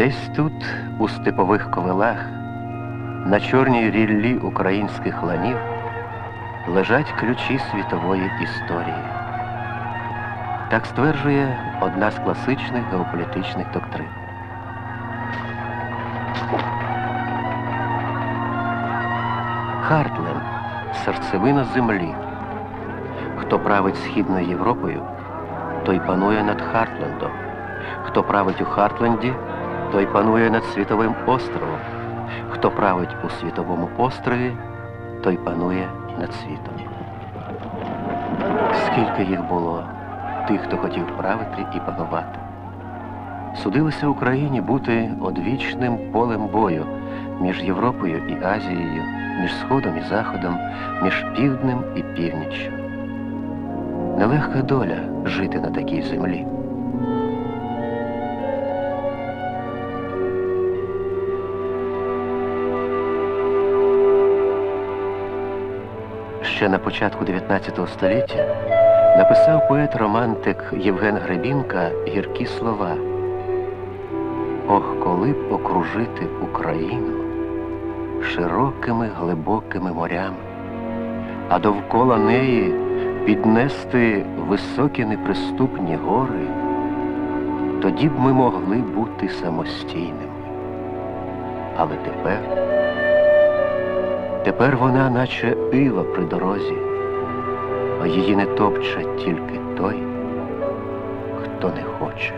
Десь тут, у степових ковилах, на чорній ріллі українських ланів, лежать ключі світової історії. Так стверджує одна з класичних геополітичних доктрин. Хартленд серцевина землі. Хто править Східною Європою, той панує над Хартлендом. Хто править у Хартленді, той панує над світовим островом. Хто править у світовому острові, той панує над світом. Скільки їх було, тих, хто хотів правити і панувати. Судилося Україні бути одвічним полем бою між Європою і Азією, між Сходом і Заходом, між півднем і північчю. Нелегка доля жити на такій землі. Ще на початку 19 століття написав поет-романтик Євген Гребінка гіркі слова. Ох, коли б окружити Україну широкими глибокими морями, а довкола неї піднести високі неприступні гори, тоді б ми могли бути самостійними. Але тепер, тепер вона, наче ива при дорозі, а її не топче тільки той, хто не хоче.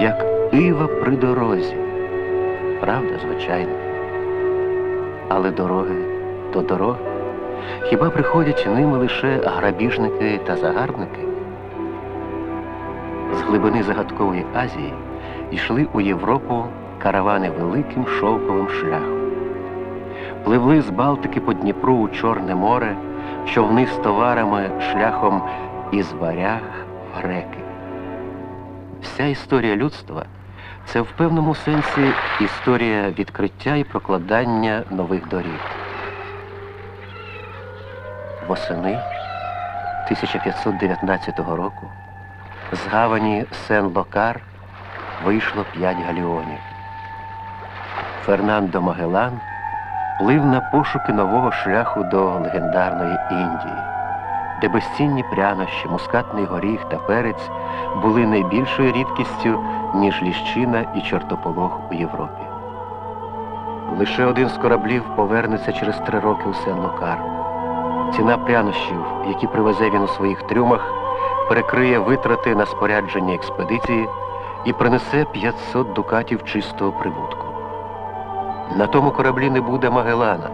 Як ива при дорозі, правда, звичайно. Але дороги то дороги. Хіба приходять ними лише грабіжники та загарбники? З глибини загадкової Азії йшли у Європу каравани великим шовковим шляхом. Пливли з Балтики по Дніпру у Чорне море, човни з товарами шляхом із варяг в греки. Вся історія людства це в певному сенсі історія відкриття і прокладання нових доріг. Восени 1519 року з гавані Сен-Локар вийшло п'ять галіонів. Фернандо Магелан плив на пошуки нового шляху до легендарної Індії, де безцінні прянощі, мускатний горіх та перець були найбільшою рідкістю, ніж ліщина і чортополох у Європі. Лише один з кораблів повернеться через три роки у Сен-Локар. Ціна прянощів, які привезе він у своїх трюмах, перекриє витрати на спорядження експедиції і принесе 500 дукатів чистого прибутку. На тому кораблі не буде Магелана.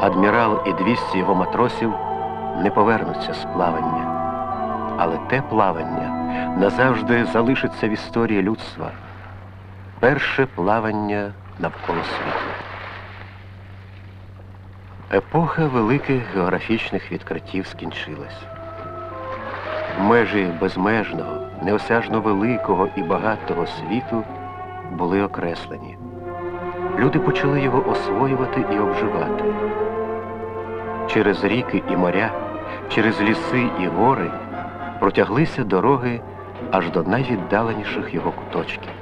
Адмірал і 200 його матросів не повернуться з плавання. Але те плавання назавжди залишиться в історії людства. Перше плавання навколо світу. Епоха великих географічних відкриттів скінчилась. Межі безмежного, неосяжно великого і багатого світу були окреслені. Люди почали його освоювати і обживати. Через ріки і моря, через ліси і гори протяглися дороги аж до найвіддаленіших його куточків.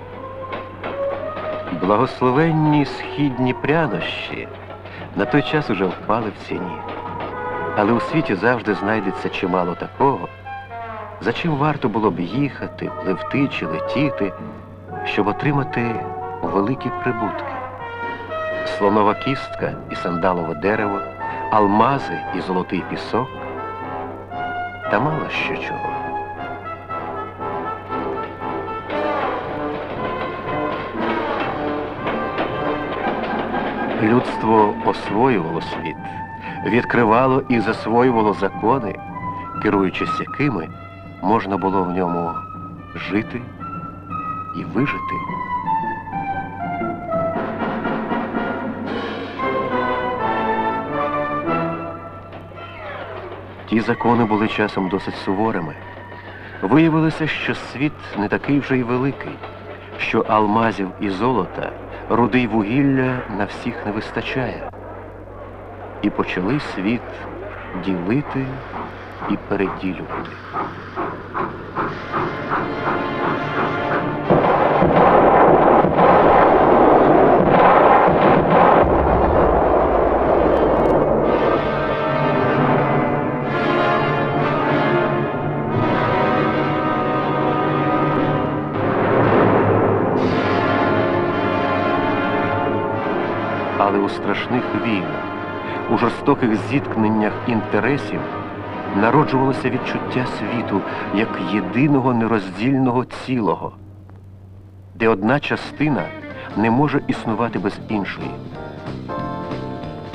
Благословенні східні прянощі на той час уже впали в ціні. Але у світі завжди знайдеться чимало такого, за чим варто було б їхати, пливти чи летіти, щоб отримати великі прибутки. Слонова кістка і сандалове дерево, алмази і золотий пісок та мало що чого. Людство освоювало світ, відкривало і засвоювало закони, керуючись якими можна було в ньому жити і вижити. Ті закони були часом досить суворими. Виявилося, що світ не такий вже й великий, що алмазів і золота, руди й вугілля на всіх не вистачає. І почали світ ділити і переділювати. Страшних війнах, у жорстоких зіткненнях інтересів народжувалося відчуття світу як єдиного нероздільного цілого, де одна частина не може існувати без іншої.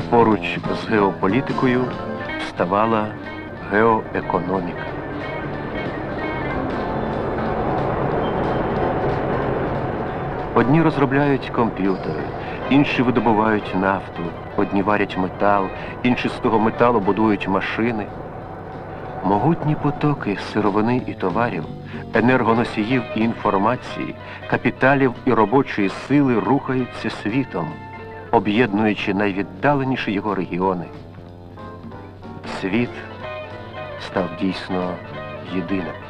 Поруч з геополітикою вставала геоекономіка. Одні розробляють комп'ютери, інші видобувають нафту, одні варять метал, інші з того металу будують машини. Могутні потоки сировини і товарів, енергоносіїв і інформації, капіталів і робочої сили рухаються світом, об'єднуючи найвіддаленіші його регіони. Світ став дійсно єдиним.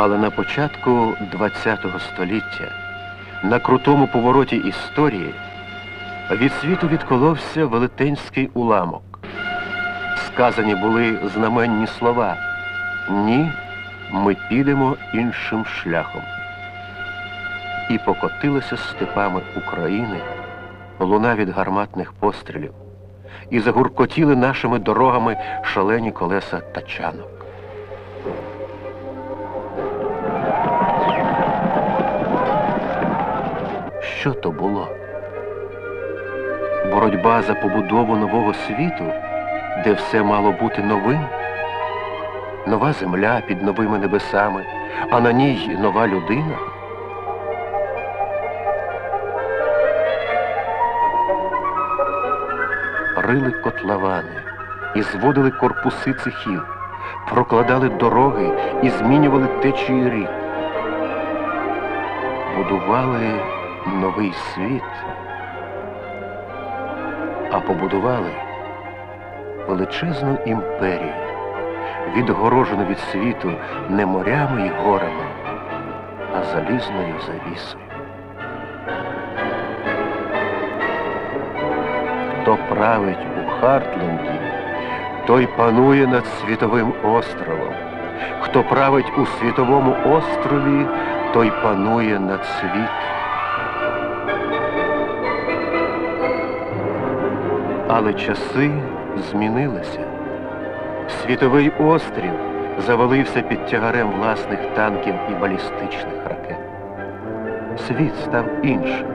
Але на початку ХХ століття, на крутому повороті історії, від світу відколовся велетенський уламок. Сказані були знаменні слова Ні, ми підемо іншим шляхом. І покотилася степами України луна від гарматних пострілів, і загуркотіли нашими дорогами шалені колеса тачанок. Що то було? Боротьба за побудову нового світу, де все мало бути новим? Нова земля під новими небесами, а на ній нова людина? Рили котловани і зводили корпуси цехів, прокладали дороги і змінювали течії рік. Будували новий світ, а побудували величезну імперію, відгорожену від світу не морями й горами, а залізною завісою. Хто править у Хартленді, той панує над світовим островом. Хто править у світовому острові, той панує над світом. Але часи змінилися. Світовий острів завалився під тягарем власних танків і балістичних ракет. Світ став іншим,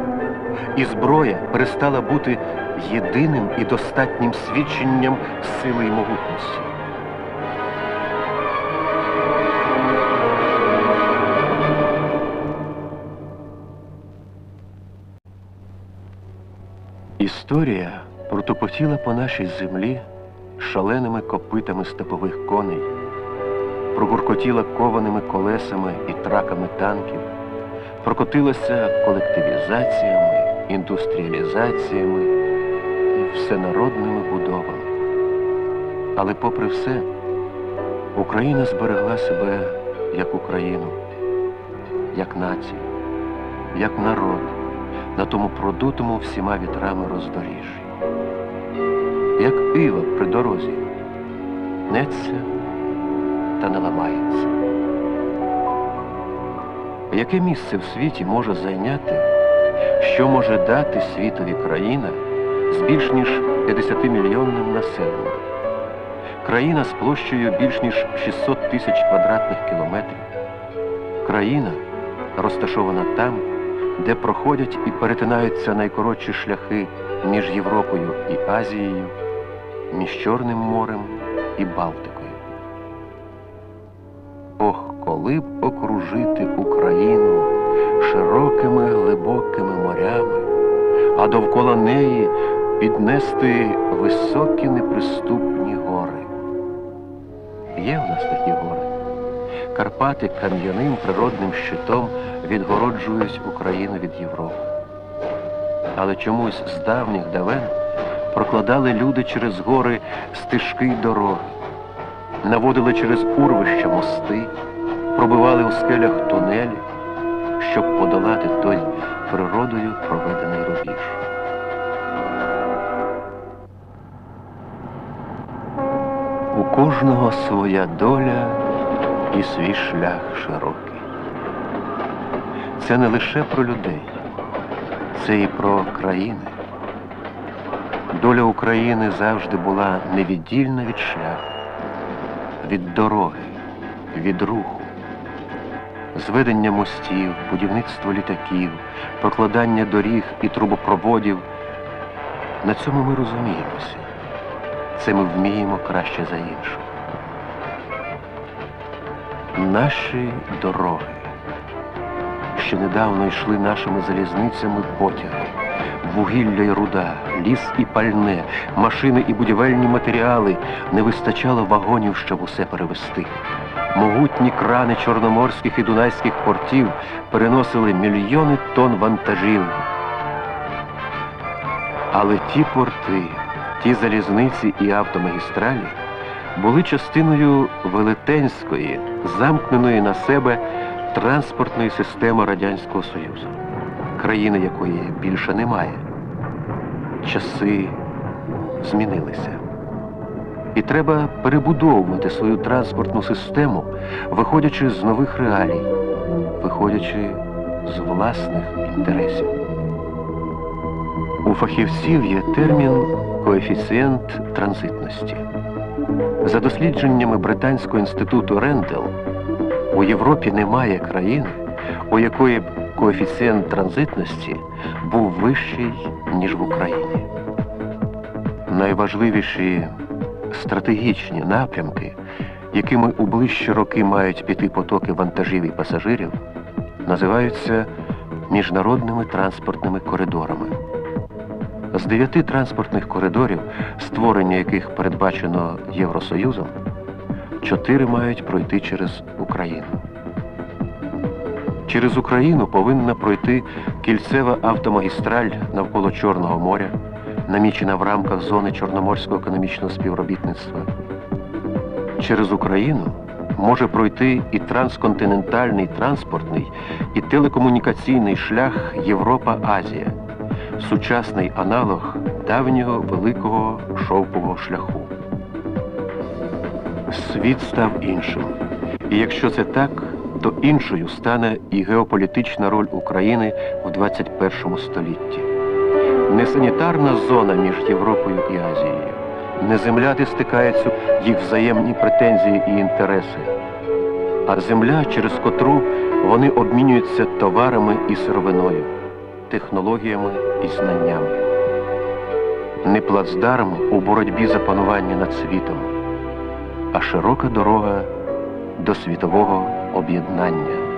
і зброя перестала бути єдиним і достатнім свідченням сили і могутності. Історія протопотіла по нашій землі шаленими копитами степових коней, прогуркотіла кованими колесами і траками танків, прокотилася колективізаціями, індустріалізаціями і всенародними будовами. Але попри все, Україна зберегла себе як Україну, як націю, як народ на тому продутому всіма вітрами роздоріжжі. Як ива при дорозі, неться та не ламається. Яке місце в світі може зайняти, що може дати світові країна з більш ніж 50-мільйонним населенням? Країна з площею більш ніж 600 тисяч квадратних кілометрів. Країна, розташована там, де проходять і перетинаються найкоротші шляхи між Європою і Азією, між Чорним морем і Балтикою. Ох, коли б окружити Україну широкими глибокими морями, а довкола неї піднести високі неприступні гори. Є в нас такі гори. Карпати кам'яним природним щитом відгороджують Україну від Європи. Але чомусь з давніх давен прокладали люди через гори стежки й дороги, наводили через урвища мости, пробивали у скелях тунелі, щоб подолати той природою проведений рубіж. У кожного своя доля і свій шлях широкий. Це не лише про людей, це і про країни. Доля України завжди була невіддільна від шляху, від дороги, від руху, зведення мостів, будівництво літаків, прокладання доріг і трубопроводів. На цьому ми розуміємося. Це ми вміємо краще за інших. Наші дороги, що недавно йшли нашими залізницями потяги, вугілля й руда, ліс і пальне, машини і будівельні матеріали, не вистачало вагонів, щоб усе перевезти. Могутні крани чорноморських і дунайських портів переносили мільйони тонн вантажів. Але ті порти, ті залізниці і автомагістралі були частиною велетенської, замкненої на себе транспортної системи Радянського Союзу, країни якої більше немає. Часи змінилися. І треба перебудовувати свою транспортну систему, виходячи з нових реалій, виходячи з власних інтересів. У фахівців є термін коефіцієнт транзитності. За дослідженнями Британського інституту Рендел, у Європі немає країни, у якої б коефіцієнт транзитності був вищий, ніж в Україні. Найважливіші стратегічні напрямки, якими у ближчі роки мають піти потоки вантажів і пасажирів, називаються міжнародними транспортними коридорами. З дев'яти транспортних коридорів, створення яких передбачено Євросоюзом, чотири мають пройти через Україну. Через Україну повинна пройти кільцева автомагістраль навколо Чорного моря, намічена в рамках зони Чорноморського економічного співробітництва. Через Україну може пройти і трансконтинентальний транспортний, і телекомунікаційний шлях Європа-Азія сучасний аналог давнього великого шовкового шляху. Світ став іншим. І якщо це так, то іншою стане і геополітична роль України в 21 столітті. Не санітарна зона між Європою і Азією, не земля, де стикаються їх взаємні претензії і інтереси, а земля, через котру вони обмінюються товарами і сировиною технологіями і знаннями. Не плацдарм у боротьбі за панування над світом, а широка дорога до світового об'єднання.